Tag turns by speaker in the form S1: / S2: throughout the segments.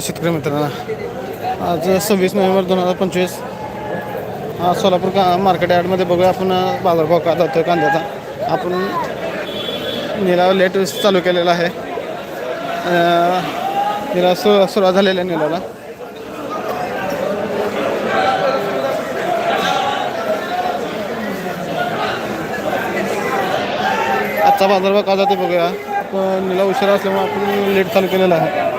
S1: शेतकरी मित्रांना आज सव्वीस नोव्हेंबर दोन हजार पंचवीस सोलापूर का मार्केट यार्डमध्ये बघूया आपण बाजारभाव का जातो कांद्याचा. आपण निलाव लेट चालू केलेला आहे. निलाव सु सुरुवात आहे निलावला. आजचा बाजारभाव का जातो बघूया. निलाव उशिरा असल्यामुळे आपण लेट चालू केलेला आहे.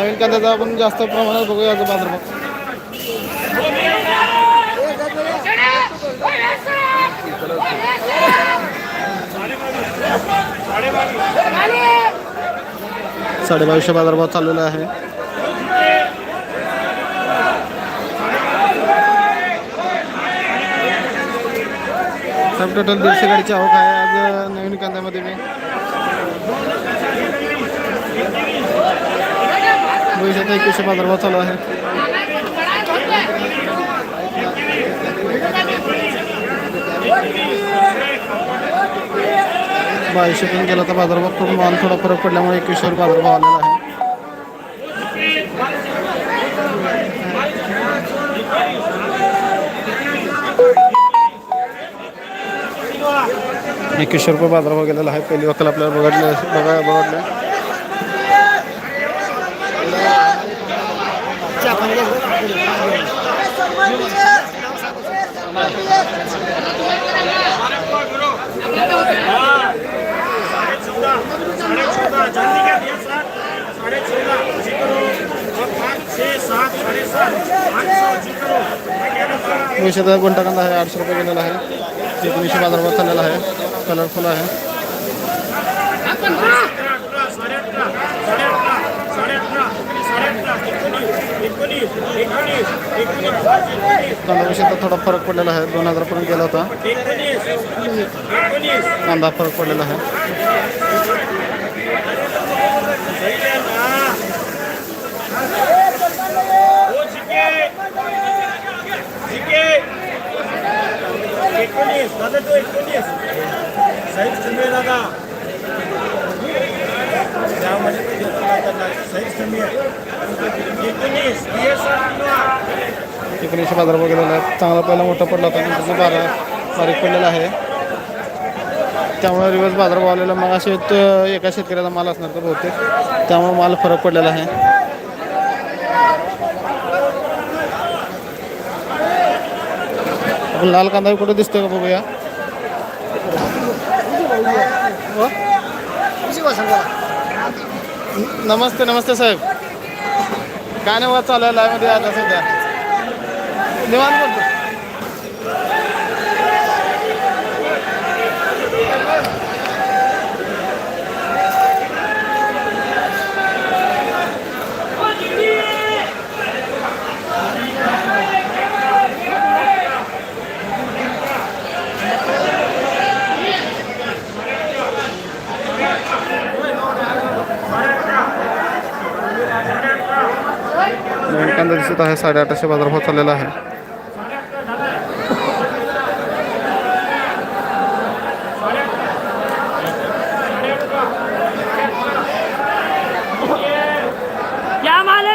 S1: नवीन कांद्याचा आपण जास्त प्रमाणात बघूया आज बाजारभाव. साडेबावीसशे बाजारभाव चाललेला आहे. सब टोटल दीडशे गाडीची आवक आहे आज नवीन कांद्यामध्ये. मी भविष्यात एकवीसशे बाजारभाव चालू आहे बावीसशे पण गेला तर बाजारभाव खूप माल थोडा फरक पडल्यामुळे एकवीसशेवर बाजारभाव आलेला आहे. एकवीसशे रुपये बाजारभाव गेलेला आहे. पहिली वक्कल आपल्याला बघडले बघा बघडले
S2: दोनशे
S1: दहा गुंठा कांदा आहे आठशे रुपये गेलेला आहे. एकोणीसशे बाजार भाव चाललेला आहे. कलरफुल आहे. कांदा थोडा फरक पडलेला आहे. दोन हजारपर्यंत गेला होता. कांदा फरक पडलेला आहे.
S2: एकोणीस दादा तो एकोणीस साहेब सुमे दादा त्यामध्ये तो देतो दादा सहीच कमी आहे एकोणीस BS किंवा
S1: एकोणीसशे बाजार गेलेला आहे चांगला पहिला मोठा पडला होता नंतर बारा बारीक पडलेला आहे. त्यामुळे रिवर्स बाजार आलेला. मग असे एका शेतकऱ्याचा माल असणार तर बहुतेक. त्यामुळे माल फरक पडलेला आहे. लाल कांदा कुठे दिसतोय का बघूया? हो? नमस्ते नमस्ते साहेब. काय नाही चालू आहे लाईव्हमध्ये आता सध्या. निवांत बोलतो नवीन कांदा दिसत आहे साडे आठशे बाजारभाव चाललेला आहे
S3: क्या माल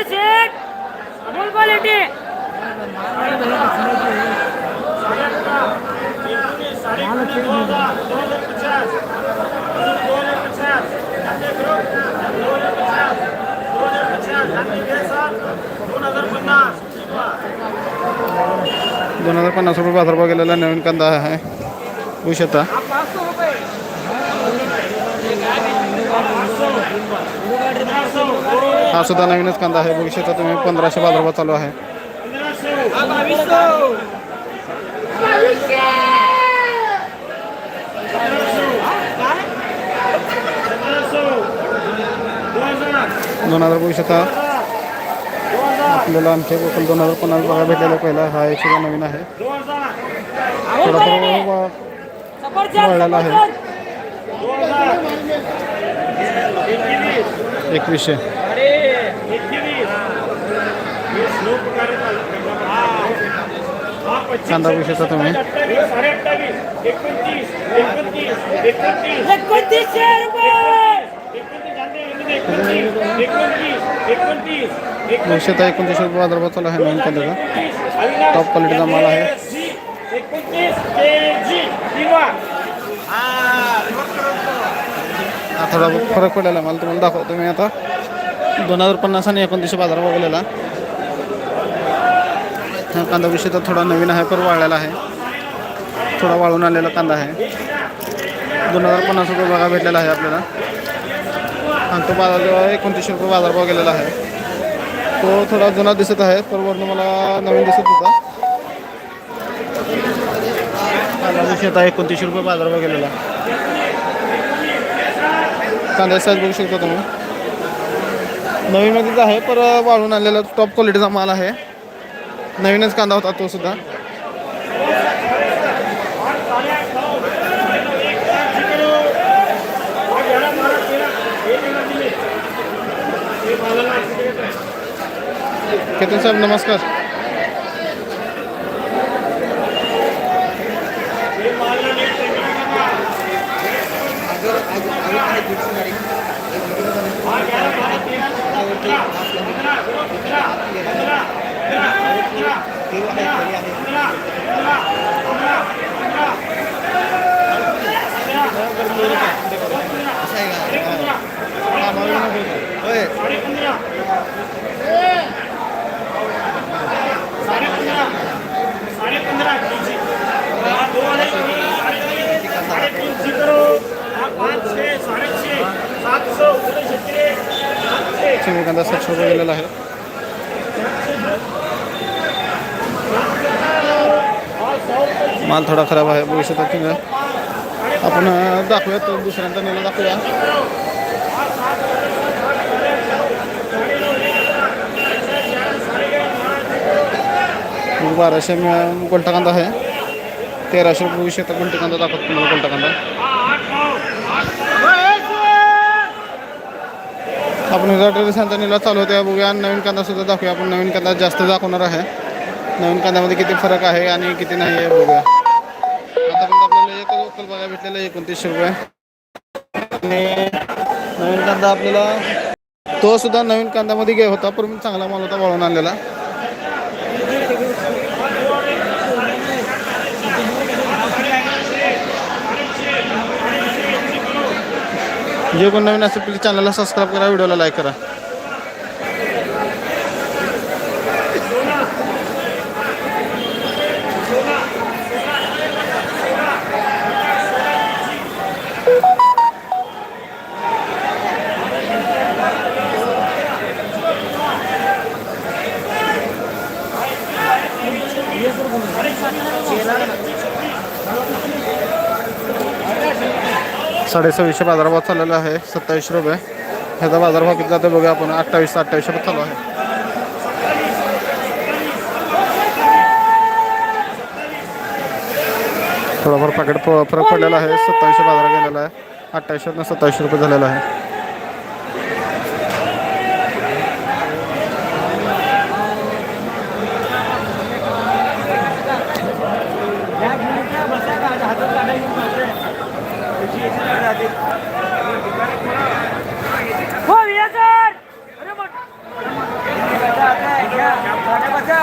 S2: दोन हज़ार पन्नास
S1: रुपये बाजारभाव गेलेला नवीन कांदा आहे होऊ शकता हा सुद्धा नवीनच कांदा आहे बघू तुम्ही पंधराशे बाजारभाव चालू
S2: पंद्रह हज़ार
S1: दोन हज़ार बघू शकता आपल्याला आणखी गोकुल दोन हजार पन्नास बघा भेटलेला पहिला हा एक सुद्धा नवीन आहे. वळलेला आहे. एकवीसशे. कांदा शकता तुम्ही.
S2: अठ्ठावीस साडे अठ्ठावीस एकोणतीस
S3: रुपये
S1: बाजारभाव चालू आहे नवीन
S2: एकोणतीस
S1: टॉप क्वालिटीचा माल आहे. हा थोडा फरक पडलेला मला तुम्हाला दाखवतो मी आता. दोन हजार पन्नास आणि एकोणतीसशे बाजारभाव गेलेला हा कांदा विषय तर थोडा नवीन आहे पण वाळलेला आहे. थोडा वाळून आलेला कांदा आहे. दोन हजार पन्नास रुपये बघा भेटलेला आहे आपल्याला. आणि तो बाजार एकोणतीसशे रुपये बाजारभाव गेलेला आहे. तो थोडा जुना दिसत आहे तर वरून मला नवीन दिसत होता. शेत आहे एकोणतीसशे रुपये बाजारभाव गेलेला. कांदा साईज बघू शकता तुम्ही. नवीनमध्येच आहे पर वाळून आलेला टॉप क्वालिटीचा माल आहे. नवीनच कांदा होता तो सुद्धा. केतन साहेब नमस्कार.
S2: साडे सातशे
S1: चिमणी कांदा सातशे रुपये गेलेला आहे. माल थोडा खराब आहे बघू शकता तुम्ही आपण अं, दाखवूया तो दुसऱ्यांदा नेला दाखवूया. बाराशे म- गोलटा तेराशे बघू शकता गोलटा कांदा गोलटा आपण हजार दिवसांचा निला चालू होत्या बघूया. आणि नवीन कांदासुद्धा दाखवूया. आपण नवीन कांदा जास्त दाखवणार आहे. नवीन कांद्यामध्ये किती फरक आहे आणि किती नाही आहे बघूया. आतापर्यंत आपल्याला एकच लोकल बघायला भेटलेलं आहे एकोणतीसशे रुपये. आणि नवीन कांदा आपल्याला तो सुद्धा नवीन कांद्यामध्ये गे होता पण चांगला माल होता वळून आणलेला. जे कोण नवीन असेल प्लीज चॅनलला सबस्क्राईब करा व्हिडिओला लाईक करा. साडेसव्वीसशे बाजारभाव चाललेला आहे. सत्तावीसशे रुपये. ह्याचा बाजारभाव किती जातो बघूया आपण. अठ्ठावीस अठ्ठावीसशे चालू आहे. थोडाफार पॅकेट फरक पडलेला आहे. सत्तावीसशे बाजार गेलेला आहे. अठ्ठावीसशे सत्तावीसशे रुपये झालेला आहे
S3: हो हजार अरे मोठा
S1: दिवस झालेला आहे बाजारभाव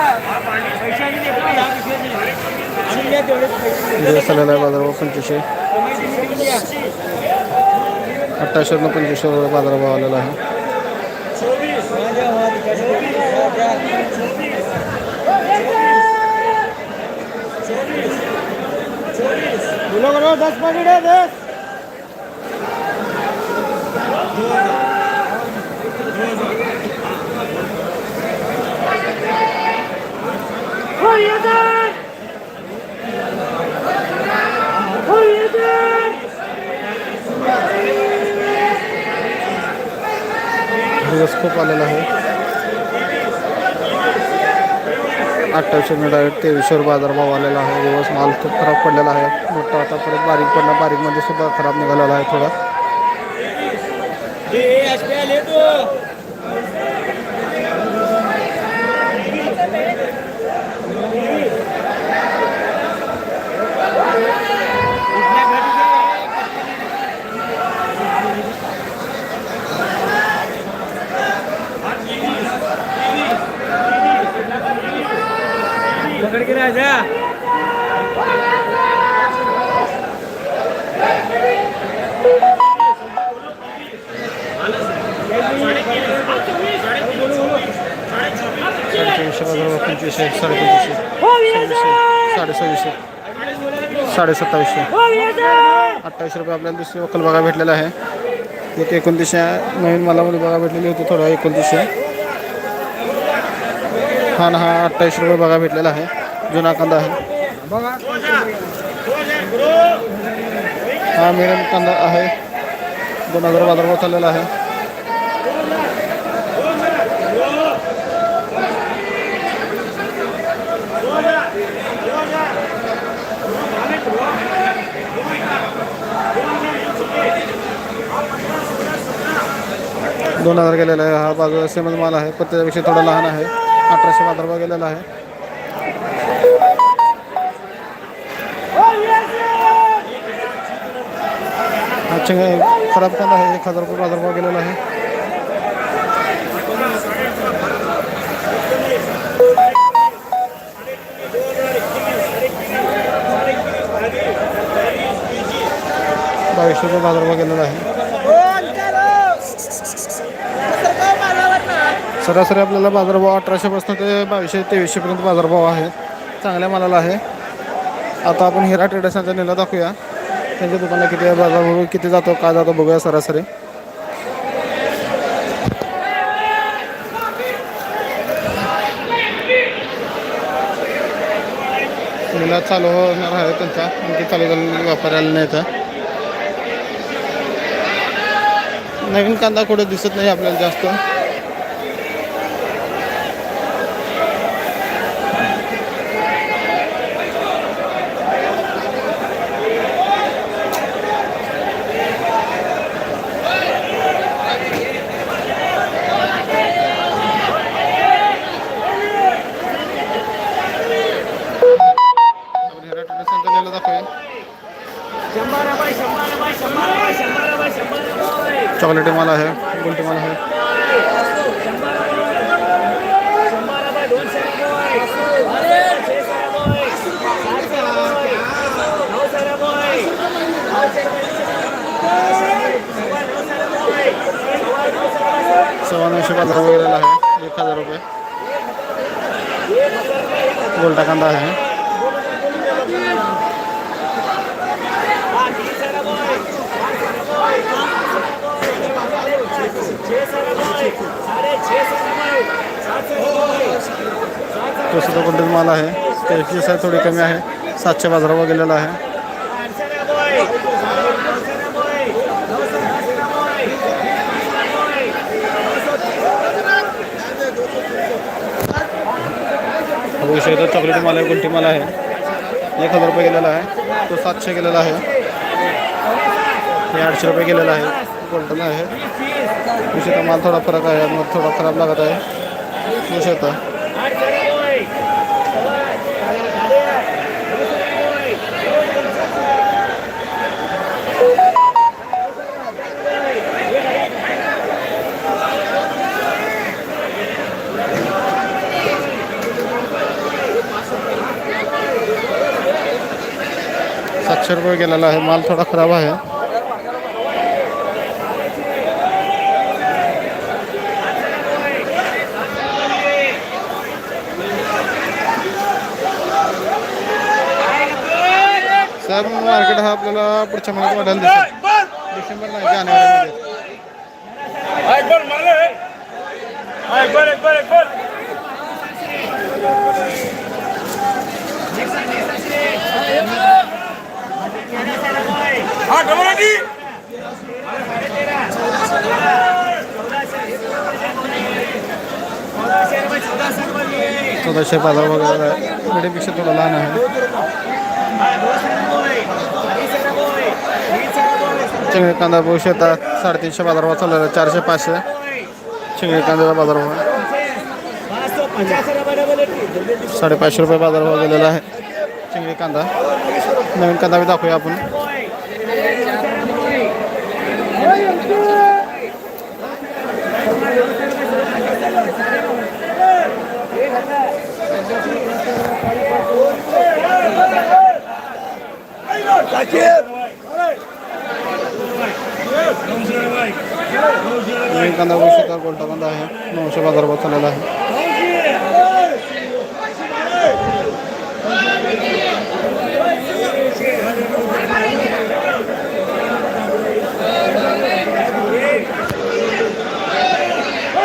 S1: पंचवीसशे अठ्ठावीसशे पंचवीसशे रुपये बाजारभाव आलेला आहे
S3: दस पकड़े दस
S1: दिवस खूप आलेला आहे. अठ्ठावीसशे ने डायरेक्ट तेवीसशे रुपये बाजारभाव आलेला आहे. दिवस माल खूप खराब पडलेला आहे. मोठा आता परत बारीक पडला. बारीकमध्ये सुद्धा खराब निघालेला आहे थोडा. पंचवीसशे साडेपंचवीसशे सव्वीसशे साडे सव्वीसशे साडे सत्तावीसशे अठ्ठावीसशे रुपये आपल्याला दुसरी वकल बघा भेटलेला आहे. एक एकोणतीसशे नवीन मालामध्ये बघा भेटलेली होती थोडा एकोणतीसशे. हा ना हा अठ्ठावीसशे रुपये बघा भेटलेला आहे. जुना कांदा आहे. हा मिडियम कांदा आहे. दोन हजार बाजारभाव चाललेला आहे. दोन हजार गेलेला आहे. हा बाजू सेमच माल आहे. प्रत्येकापेक्षा थोडा लहान आहे. अठराशे बाजारभाव गेलेला आहे. अच्छा खराब कांदा आहे. एक हजार रुपये बाजारभाव गेलेला आहे. बावीसशे रुपये बाजारभाव गेलेला आहे. सरासरी आपल्याला बाजारभाव अठराशेपासून ते बावीसशे तेवीसशेपर्यंत बाजारभाव आहे. चांगल्या मालाला आहे. आता आपण हिरा ट्रेडर्सांचा नेला दाखवूया. त्यांच्या दुकानात किती आहे बाजारभाव किती जातो काय जातो बघूया सरासरी. निला चालू होणार आहे त्यांचा. आणखी चालू झालेला वापरायला नाही तर नवीन कांदा कुठे दिसत नाही आपल्याला जास्त.
S3: सातशे रुपये नऊशे रुपये नऊशे रुपये
S1: सव्वा नऊशे बाजार वगैरेला आहे एक हजार रुपये। गोलटा कांदा आहे
S3: तीनशे रुपये छेशे रुपये साडे छेशे रुपये सातशे रुपये
S1: तो सुद्धा कोणतेच माल आहे. त्याची साईज थोडी कमी आहे. सातशे बाजारावर गेलेला आहे. बघू शकता चॉकलेटी माल आहे गुंठी माल आहे. एक हजार रुपये गेलेला आहे. तो सातशे गेलेला आहे. हे आठशे रुपये गेलेला आहे. गोल्डन आहे. बघू शकता माल थोडा फरक आहे मग थोडा खराब लागत आहे बघू शकता
S3: आठशे रुपये
S1: सातशे रुपये गेलेला आहे माल थोडा खराब आहे सर मार्केट हा आपल्याला पुढच्या महिन्यात वाढायला दिसेल. डिसेंबर नाही जानेवारीमध्ये. चौदाशे बाजार वगैरे आहे. मिडियमपेक्षा थोडा लहान आहे. चिंगळी कांदा बघू शकता. साडेतीनशे बाजारभाव चाललेला आहे. चारशे पाचशे. चिंगळी कांद्याचा बाजारभाव साडेपाचशे रुपये बाजारभाव गेलेला आहे. चिंगळी कांदा. नवीन कांदा बी दाखवूया आपण नवीन कांदा बघू शकता गोल्टा कांदा आहे नऊशे बाजारभाव चाललेला आहे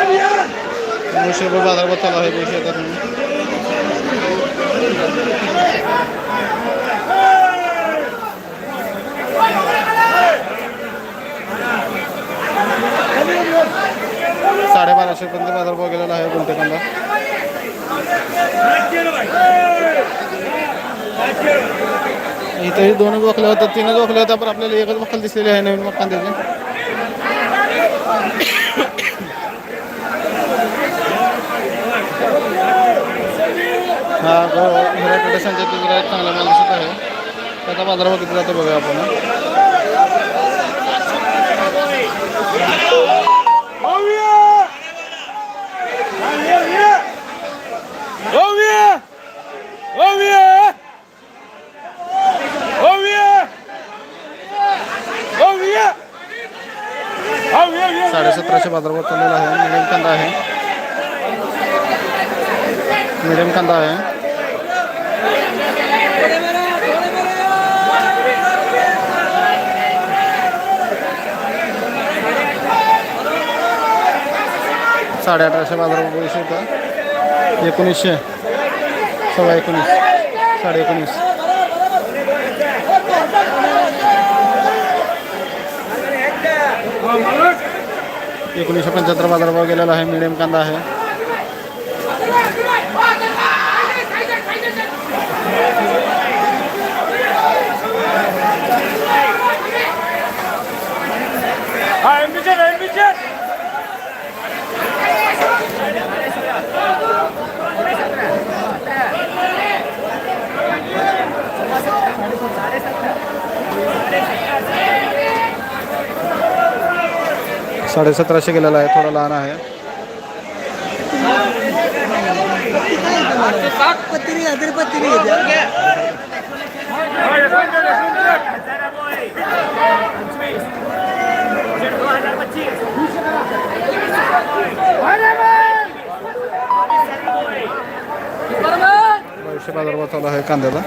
S1: सव्वीसशे रुपये बाजारभाव चालू आहे बघू शकता तुम्ही साडेबाराशे पर्यंत बाजारभाव गेलेला आहे गुंठे कांदा इथंही दोनच वखल्या होतात तीनच वखल्या होत्या पण आपल्याला एकच वखल दिसलेली आहे नवीन कांद्याची हा गो मराठवाड्या चांगला माल दिसत आहे. त्याचा बाजारभाव किती जातो बघूया आपण साडेसतराशे बाजारभाव चाललेला आहे मिडियम कांदा आहे मिडियम कांदा आहे साडे अठराशे बाजार बघू शकता एकोणीसशे सव्वा एकोणीस साडे एकोणीस. एकोणीसशे पंच्याहत्तर बाजारभाव गेलेला आहे. मिडियम कांदा आहे. साडेसतराशे गेलेला आहे थोडा लहान आहे. बाजारभाव चालू आहे कांद्याचा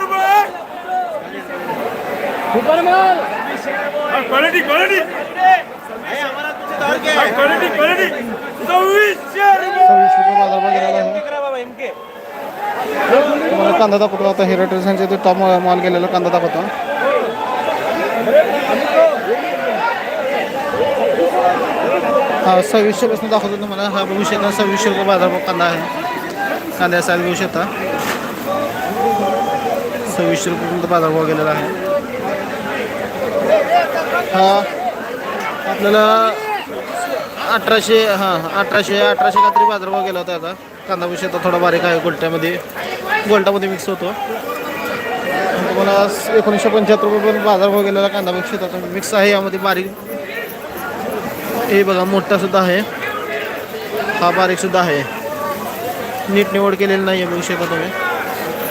S2: रुपये क्वालिटी क्वालिटी क्वालिटी क्वालिटी सव्वीसशे रुपये
S1: सव्वीस रुपये बाजारभाव गेलेला आहे तुम्हाला कांदा दाखवतो आता हिरो ट्रेसनचे ते टॉप मॉल गेलेला कांदा दाखवतो हा सव्वीसशे पासून दाखवतो तुम्हाला. हा बघू शकता सव्वीसशे रुपये बाजार कांदा आहे. कांदा साईज बघू शकता. सव्वीसशे रुपयेपर्यंत बाजारभाव गेलेला आहे. हा आपल्याला अठराशे हां अठराशे अठराशे काहीतरी बाजारभाव गेला होता आता. कांदा विषय थोडा बारीक आहे गुलट्यामध्ये. गोल्टामध्ये मिक्स होतो. तुम्हाला एकोणीसशे पंच्याहत्तर रुपये बाजारभाव गेलेला कांदा मिक्स शेतात मिक्स आहे यामध्ये बारीक. हे बघा मोठासुद्धा आहे. हा बारीकसुद्धा आहे. नीट निवड केलेली नाही आहे बघू शकता तुम्ही.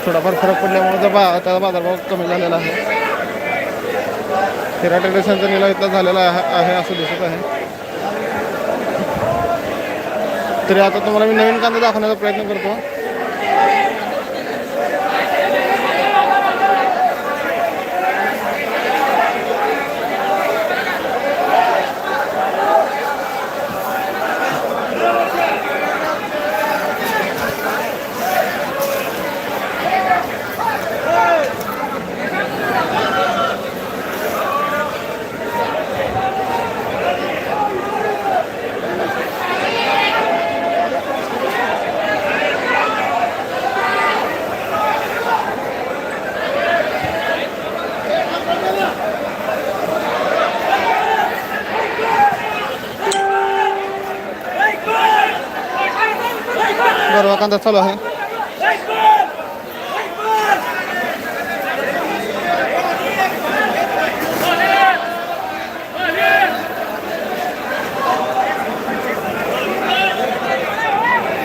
S1: थोडाफार फरक पडल्यामुळे बा त्याचा बाजारभाव कमी झालेला आहे. तेरा टेरेसांचा निला इथला झालेला आहे असं दिसत आहे. तरी आता तुम्हाला मी नवीन कांदा दाखवण्याचा प्रयत्न करतो. गरवा कांदा चालू आहे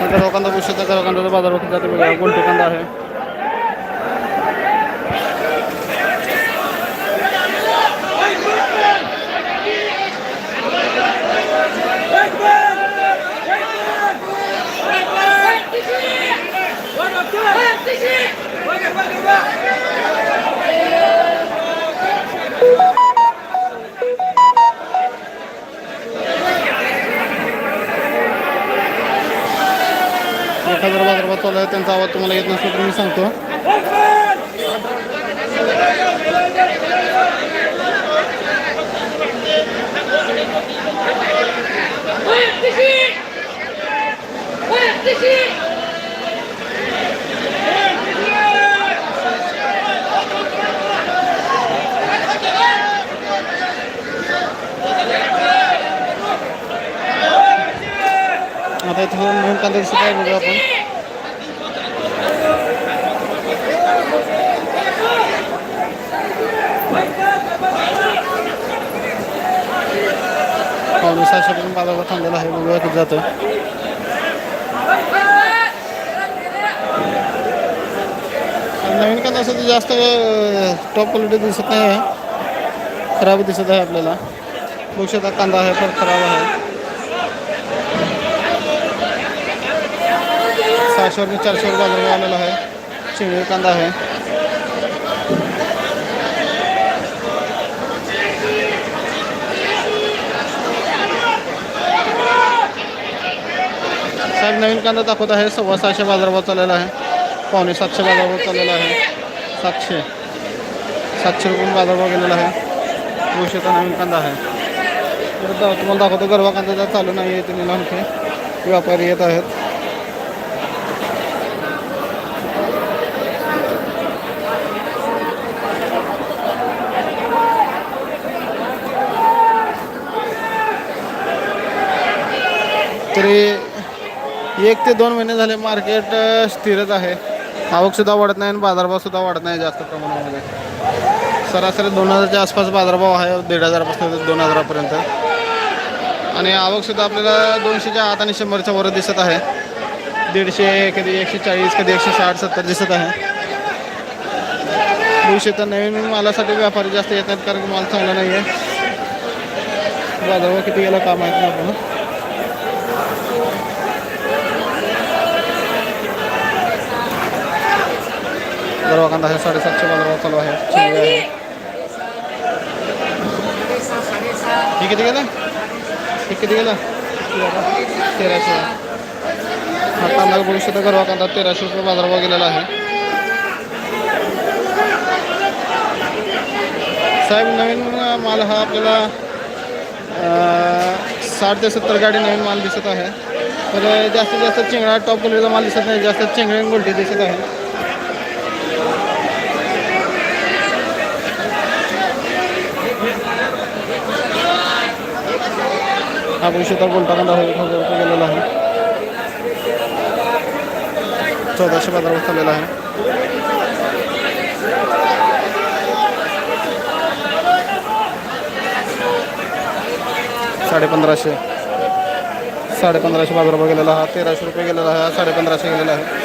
S1: गरवा कांदा पुष्कळ गरवा कांद्याचा बाजार किती जाते बघा गुंठे कांदा आहे हजार बाजारभाव चालू आहे. त्यांचा आवाज तुम्हाला येत नसतो तर मी सांगतो. आता इथं नवीन कांदा दिसत आहे बघू आपण. पावणे सहाशेपर्यंत बाजारात थांबलेला आहे. बघूया किती जातं नवीन कांदा असं तर जास्त टॉप क्वालिटी दिसत नाही आहे खराब दिसत आहे आपल्याला. बघू शकता कांदा आहे पण खराब आहे. सहाशेवर चारशेवर बाजारभाव आलेला आहे. चिंगळी कांदा आहे. साहेब, नवीन कांदा दाखवत आहे. सव्वा सहाशे बाजारभाव चाललेला आहे. पावणे सातशे बाजारभाव चाललेला आहे. सातशे. सातशे रुपये बाजारभाव गेलेला आहे. दोनशेचा नवीन कांदा आहे. तर तुम्हाला दाखवतो, गरवा कांदा चालू नाही आहे ते निलामखे व्यापारी येत आहेत. तरी एक ते दोन महिने झाले मार्केट स्थिरच आहे. आवकसुद्धा वाढत नाही आणि बाजारभावसुद्धा वाढत नाही जास्त प्रमाणामध्ये. सरासरी दोन हजारच्या आसपास बाजारभाव आहे दीड हजारापासून दोन हजारापर्यंत. आणि आवकसुद्धा आपल्याला दोनशेच्या आत आणि शंभरच्या वर दिसत आहे. दीडशे कधी एकशे चाळीस कधी एकशे साठ सत्तर दिसत आहे. दोनशे तर नवीन मालासाठी व्यापारी जास्त येत नाहीत कारण की माल चांगला नाही आहे बाजारभाव किती गेला काम आहेत ना आपण गरवा कांदा आहे साडेसातशे बाजारभाव चालू आहे. चिंगळी आहे. हे किती गेलं? हे किती गेलं? तेराशे. हा कांदा बघू शकता गरवा कांदा तेराशे रुपये बाजारभाव गेलेला आहे. साहेब नवीन माल हा आपल्याला साठ ते सत्तर गाडी नवीन माल दिसत आहे. तर जास्तीत जास्त चिंगडा टॉप क्वालिटीचा माल दिसत नाही. जास्त चिंगडी आणि दिसत आहे. हा विषय तर कांदा एक हजार रुपये गेलेला आहे. चौदाशे बाजारावर चाललेला आहे. साडे पंधराशे साडे पंधराशे बाजारावर गेलेला हा तेराशे रुपये गेलेला आहे हा साडे पंधराशे गेलेला आहे.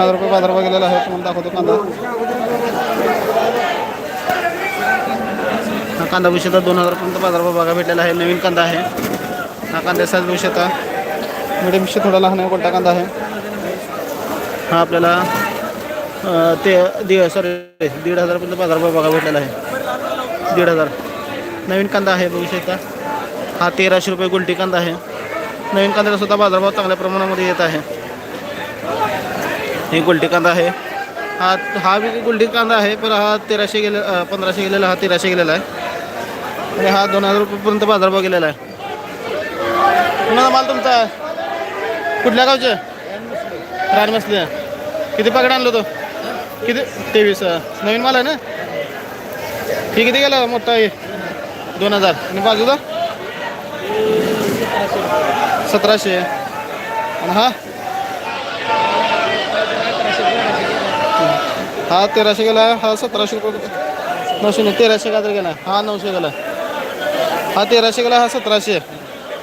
S1: दोन हजार रुपये बाजारभाव गेलेला आहे तुम्हाला दाखवतो कांदा. हा कांदा विषयता दोन हजारपर्यंत बाजारभाव बघा भेटलेला आहे. नवीन कांदा आहे. हा कांदा साईज विषयता मिडियम विषय थोडा लहान आहे कोणता कांदा आहे? हा आपल्याला ते दि सॉरी दीड हजारपर्यंत बाजारभाव बघा भेटलेला आहे. दीड हजार. नवीन कांदा आहे बघू शकता हा तेराशे रुपये गुलटी कांदा आहे. नवीन कांद्याला सुद्धा बाजारभाव चांगल्या प्रमाणामध्ये येत आहे. हे गुलटी कांदा आहे. हा हा बी गुलटी कांदा आहे पण हा तेराशे गेले पंधराशे गेलेला हा तेराशे गेलेला आहे. आणि हा दोन हजार रुपयेपर्यंत बाजारभाव गेलेला आहे. कुणाचा माल तुमचा आहे. कुठल्या गावचे? रानमसले किती पकड आणलं तो? किती? तेवीस नवीन माल आहे ना? ठीक किती गेला मोठा आहे दोन हजार. आणि बाजूचा? सतराशे. आणि हा? हा तेराशे गेला हा सतराशे रुपये नऊशे नाही तेराशे का तर गेला. हा नऊशे गेला. हा तेराशे गेला हा सतराशे.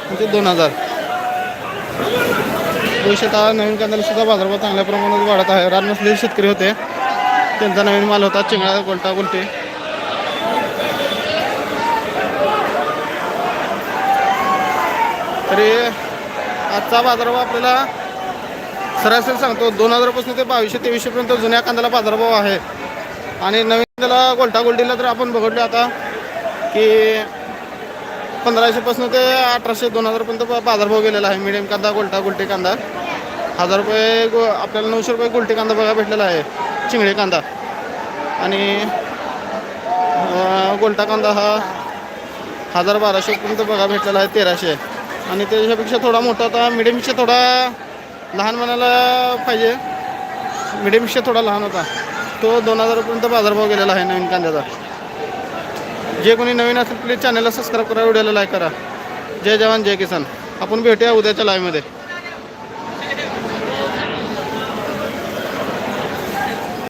S1: म्हणजे दोन हजार. दोनशे दहा नवीन कांद्यालासुद्धा बाजारभाव चांगल्या प्रमाणात वाढत आहे. रान नसलेले शेतकरी होते. त्यांचा नवीन माल होता चिंगळा गोलटा गोलटे. तरी आजचा बाजारभाव आपल्याला सरासरी सांगतो दोन हजारपासून ते बावीसशे तेवीसशेपर्यंत जुन्या कांद्याला बाजारभाव आहे. आणि नवीन त्याला गोलटागोल्डीला तर आपण बघितलं आता की पंधराशेपासून ते अठराशे दोन हजारपर्यंत बाजारभाव गेलेला आहे. मिडियम कांदा गोलटा गोलटी कांदा. हजार रुपये गो आपल्याला नऊशे रुपये गोलटी कांदा बघा भेटलेला आहे. चिंगळे कांदा. आणि गोलटा कांदा हा हजार बाराशेपर्यंत बघा भेटलेला आहे तेराशे. आणि त्याच्यापेक्षा थोडा मोठा होता मिडियमपेक्षा थोडा लहान मनाला पाहिजे. मिडियमपेक्षा थोडा लहान होता. तो दोन हजारपर्यंत बाजारभाव गेलेला आहे नवीन कांद्याचा. जे कोणी नवीन असेल प्लीज चॅनलला सबस्क्राईब करा व्हिडिओला लाईक करा. जय जवान जय किसान. आपण भेटूया उद्याच्या लाईव्हमध्ये